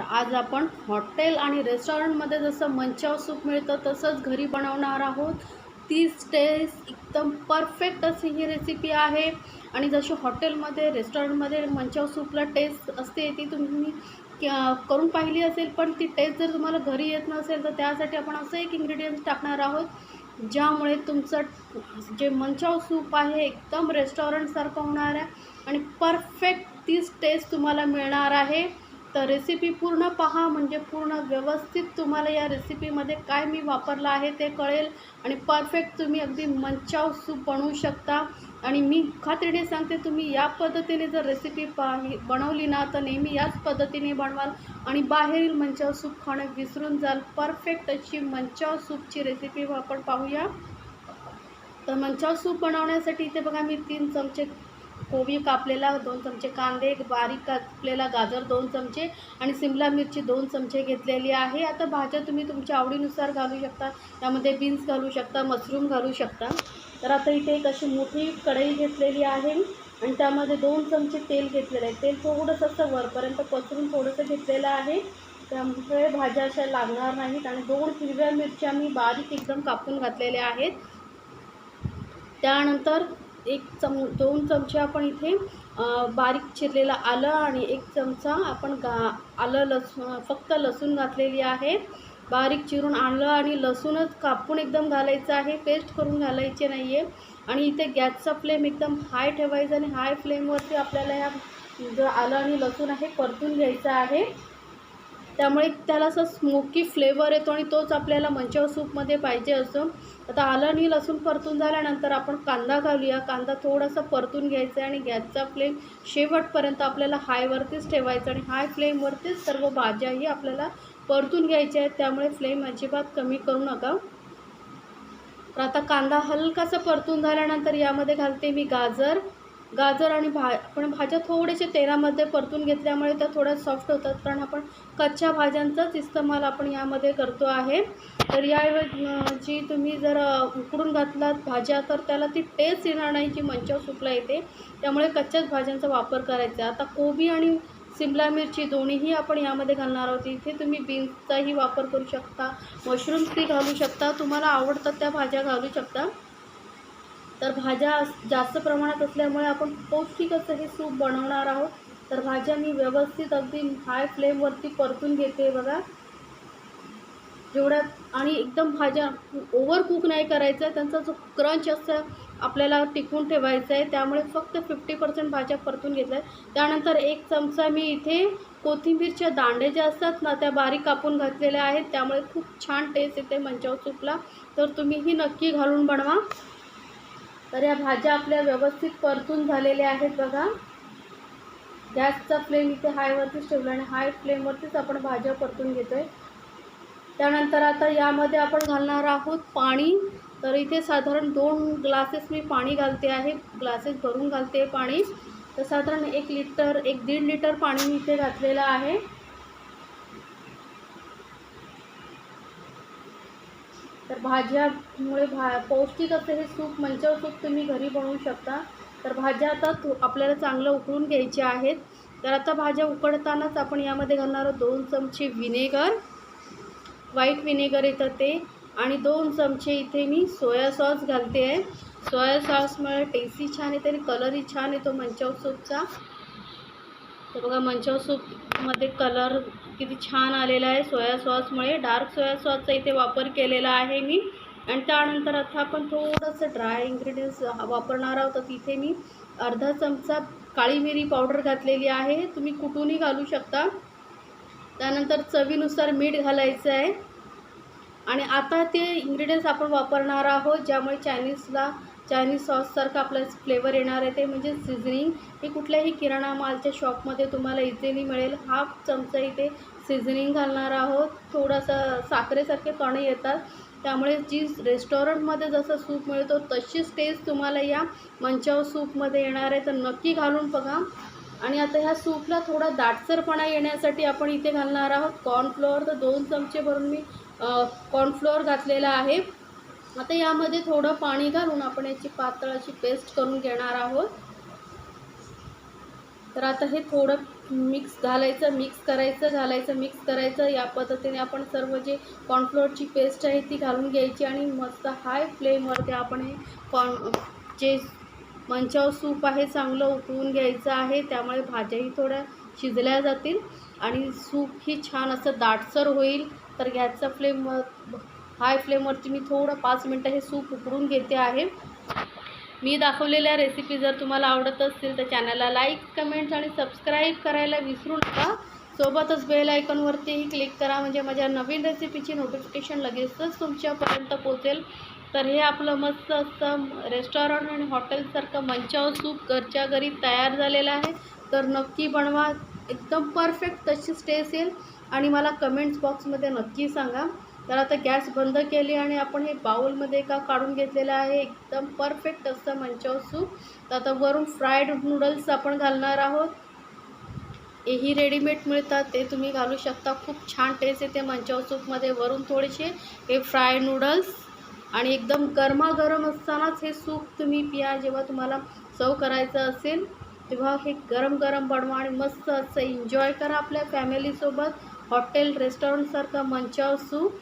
तर आज आपण हॉटेल आणि रेस्टॉरंटमध्ये जसं मंचाव सूप मिळतं तसंच घरी बनवणार आहोत. तीच टेस्ट एकदम परफेक्ट अशी ही रेसिपी आहे. आणि जशी हॉटेलमध्ये रेस्टॉरंटमध्ये मंचाव सूपला टेस्ट असते ती तुम्ही करून पाहिली असेल पण ती टेस्ट जर तुम्हाला घरी येत नसेल तर त्यासाठी आपण असं एक इन्ग्रेडियंट्स टाकणार आहोत ज्यामुळे तुमचं जे मंचाव सूप आहे एकदम रेस्टॉरंटसारखं होणार आहे. आणि परफेक्ट तीच टेस्ट तुम्हाला मिळणार आहे. तर रेसिपी पूर्ण पहा म्हणजे पूर्ण व्यवस्थित तुम्हाला या रेसिपीमध्ये काय मी वापरलं आहे ते कळेल आणि परफेक्ट तुम्ही अगदी मंचाव सूप बनवू शकता. आणि मी खात्रीने सांगते तुम्ही या पद्धतीने जर रेसिपी पाहि बनवली ना तर नेहमी याच पद्धतीने बनवाल आणि बाहेरील मंचाव सूप खाणं विसरून जाल. परफेक्ट अशी मंचाव सूपची रेसिपी आपण पाहूया. तर मंचाव सूप बनवण्यासाठी इथे बघा मी तीन चमचे कोबी कापलेला दोन चमचे कांदे बारीक कापलेला गाजर दोन चमचे आणि सिमला मिरची दोन चमचे घेतलेली आहे. आता भाज्या तुम्ही तुमच्या आवडीनुसार घालू शकता. त्यामध्ये बीन्स घालू शकता मशरूम घालू शकता. तर आता इथे एक अशी मोठी कढई घेतलेली आहे आणि त्यामध्ये दोन चमचे तेल घेतलेलं आहे. तेल थोडंसं असं वरपर्यंत पसरून थोडंसं घेतलेलं आहे. त्यामुळे भाज्या अशा लागणार नाहीत आणि दोन हिरव्या मिरच्या मी बारीक एकदम कापून घातलेल्या आहेत. त्यानंतर एक चम दोन चमचे आपण इथे बारीक चिरलेलं आलं आणि एक चमचा आपण गा आलं लसूण फक्त लसूण घातलेली आहे. बारीक चिरून आलं आणि लसूणच कापून एकदम घालायचं आहे. पेस्ट करून घालायचे नाही आहे आणि इथे गॅसचा फ्लेम एकदम हाय ठेवायचा आणि हाय फ्लेमवरती आपल्याला ह्या जो आलं आणि लसूण आहे परतून घ्यायचं आहे. त्यामुळे त्याला असं स्मोकी फ्लेवर येतो आणि तोच आपल्याला मंचाव सूपमध्ये पाहिजे असतो. आता आलं आणि लसूण परतून झाल्यानंतर आपण कांदा घालूया. कांदा थोडासा परतून घ्यायचा आहे आणि गॅसचा फ्लेम शेवटपर्यंत आपल्याला हायवरतीच ठेवायचा आणि हाय फ्लेमवरतीच सर्व भाज्याही आपल्याला परतून घ्यायच्या आहेत. त्यामुळे फ्लेम अजिबात कमी करू नका. तर आता कांदा हलकासा परतून झाल्यानंतर यामध्ये घालते मी गाजर. गाजर आणि भा आपण भाज्या थोडेसे तेलामध्ये परतून घेतल्यामुळे त्या थोड्या सॉफ्ट होतात. कारण आपण कच्च्या भाज्यांचाच इस्तेमाल आपण यामध्ये करतो आहे. तर याऐवजी तुम्ही जर उकडून घातलात भाज्या तर त्याला ती टेस्ट येणार नाही जी मंचावर सुकला येते त्यामुळे कच्च्याच भाज्यांचा वापर करायचा. आता कोबी आणि सिमला मिरची दोन्हीही आपण यामध्ये घालणार आहोत. इथे तुम्ही बीन्सचाही वापर करू शकता. मशरूम्सही घालू शकता. तुम्हाला आवडतात त्या भाज्या घालू शकता. तर भाज्या जास्त प्रमाणात असल्यामुळे आपण पौष्टिक असं हे सूप बनवणार आहोत. तर भाज्या मी व्यवस्थित अगदी हाय फ्लेमवरती परतून घेते बघा. जेवढ्या आणि एकदम भाज्या ओव्हर कुक नाही करायचं आहे त्यांचा जो क्रंच असं आपल्याला टिकून ठेवायचा आहे त्यामुळे फक्त फिफ्टी पर्सेंट भाज्या परतून घेतल्या आहेत. त्यानंतर एक चमचा मी इथे कोथिंबीरच्या दांडे ज्या असतात ना त्या बारीक कापून घातलेल्या आहेत. त्यामुळे खूप छान टेस्ट येते मंचाव सूपला. तर तुम्हीही नक्की घालून बनवा. तर या भाज्या आपल्या व्यवस्थित परतून झालेल्या आहेत बघा. गॅसचा फ्लेम इथे हायवरतीच ठेवला आणि हाय फ्लेमवरतीच आपण भाज्या परतून घेतो आहे त्यानंतर आता यामध्ये आपण घालणार आहोत पाणी. तर इथे साधारण दोन ग्लासेस मी पाणी घालते आहे. ग्लासेस भरून घालते पाणी. तर साधारण एक लिटर एक दीड लिटर पाणी मी इथे घातलेलं आहे. तर भाज्यामुळे भा पौष्टिक असं हे सूप मंचाव सूप तुम्ही घरी बनवू शकता. तर भाज्या आता आपल्याला चांगलं उकळून घ्यायच्या आहेत. तर आता भाज्या उकडतानाच आपण यामध्ये घालणार आहोत दोन चमचे विनेगर व्हाईट विनेगर येतं ते. आणि दोन चमचे इथे मी सोया सॉस घालते आहे. सोया सॉसमुळे टेस्टी छान येते आणि कलरही छान येतो मंचाव सूपचा. तर बघा मंचाव सूपमध्ये कलर किती छान आलेला आहे. सोया सॉसमुळे डार्क सोया सॉसचा इथे वापर केलेला आहे मी. आणि त्यानंतर आता आपण थोडंसं ड्राय इन्ग्रेडियंट्स वापरणार आहोत. तर तिथे मी अर्धा चमचा काळी मिरी पावडर घातलेली आहे. तुम्ही कुठूनही घालू शकता. त्यानंतर चवीनुसार मीठ घालायचं आहे. आणि आता ते इन्ग्रेडियंट्स आपण वापरणार आहोत ज्यामुळे चायनीजला चायनीज सॉससारखं आपलं फ्लेवर येणार आहे. ते म्हणजे सिझनिंग हे कुठल्याही किराणा मालच्या शॉपमध्ये तुम्हाला इझिली मिळेल. हाफ चमचा इथे सिझनिंग घालणार आहोत. थोडासा साखरेसारखे कणे येतात. त्यामुळे जी रेस्टॉरंटमध्ये जसं सूप मिळतो तशीच टेस्ट तुम्हाला या मंचाव सूपमध्ये येणार आहे. तर नक्की घालून बघा. आणि आता ह्या सूपला थोडा दाटसरपणा येण्यासाठी आपण इथे घालणार आहोत. कॉर्नफ्लोअर तर दोन चमचे भरून मी कॉर्नफ्लोअर घातलेला आहे. आता यामध्ये थोडं पाणी घालून आपण याची पातळ अशी पेस्ट करून घेणार आहोत. तर आता हे थोडं मिक्स घालायचं मिक्स करायचं घालायचं मिक्स करायचं. या पद्धतीने आपण सर्व जे कॉर्नफ्लोअरची पेस्ट आहे ती घालून घ्यायची आणि मस्त हाय फ्लेमवरती आपण हे कॉर्न जे मंचाव सूप आहे चांगलं उकळून घ्यायचं आहे. त्यामुळे भाज्याही थोड्या शिजल्या जातील. आणि सूप ही छान असं दाटसर होईल तर गॅसचा फ्लेम हाय फ्लेमवरती मी थोडं पाच मिनटं हे सूप उकडून घेते आहे. मी दाखवलेल्या रेसिपी जर तुम्हाला आवडत असतील तर चॅनलला लाईक कमेंट्स आणि सबस्क्राईब करायला विसरू नका. सोबतच बेल आयकॉनवरतीही क्लिक करा म्हणजे माझ्या नवीन रेसिपीची नोटिफिकेशन लगेचच तुमच्यापर्यंत पोचेल तर हे आपलं मस्त असं रेस्टॉरंट आणि हॉटेलसारखं मंचाव सूप घरच्या घरी तयार झालेलं आहे. तर नक्की बनवा. एकदम परफेक्ट तशीच टेस्ट येईल आणि मला कमेंट्स बॉक्समध्ये नक्की सांगा. तर आता गॅस बंद केली आणि आपण हे बाउलमध्ये का काढून घेतलेलं आहे? एकदम परफेक्ट असतं मंचाव सूप तर आता वरून फ्राईड नूडल्स आपण घालणार आहोत. हेही रेडीमेड मिळतात. ते तुम्ही घालू शकता. खूप छान टेस्ट येते मंचाव सूपमध्ये वरून थोडेसे हे फ्राय नूडल्स आणि एकदम गरमागरम असतानाच हे सूप तुम्ही पिया जेव्हा तुम्हाला सर्व करायचं असेल. तेव्हा हे गरम गरम बनवा आणि मस्त असं एन्जॉय करा आपल्या फॅमिलीसोबत हॉटेल रेस्टॉरंटसारखं मंचाव सूप.